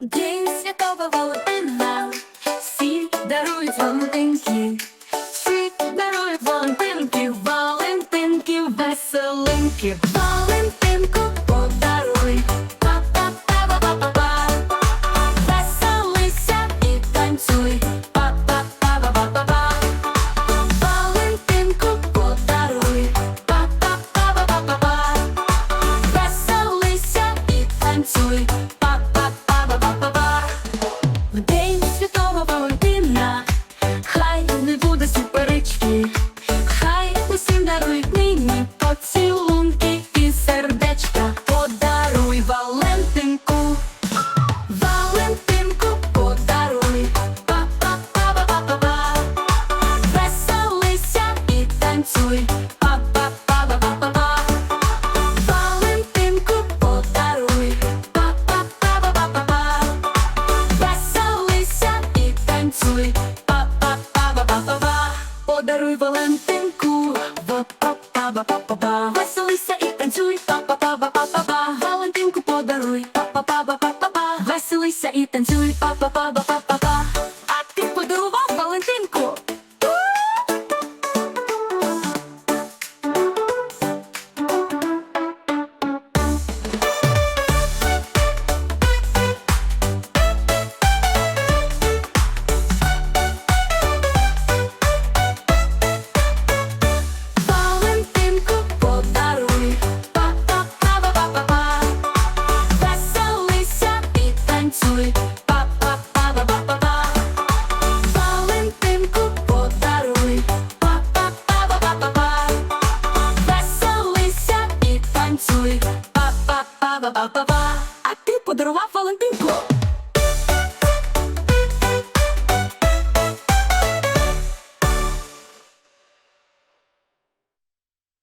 День святого Валентина, всі дарують Валентинки, всі дарують Валентинки, Валентинки, веселинки, Валентинку подаруй, па-па-па-па-па-па, веселися і танцюй, па-па-па-па-па-па, Валентинку подаруй, па-па-па-па-па-па, веселися і танцюй, танцюй, па-па-па-па-па-па. Валентинку подаруй, па-па-па-па-па-па. Веселися і танцюй, па-па-па-па-па-па. Подаруй Валентинку, па-па-па-па-па-па. Веселися і танцюй, па-па-па-па-па-па. Валентинку подаруй, па-па-па-па-па-па. Веселися і танцюй, па-па-па-па-па-па. танцюй, па па па па па па па подаруй, па па па па па па па Веселися А ти подарував Валентинку.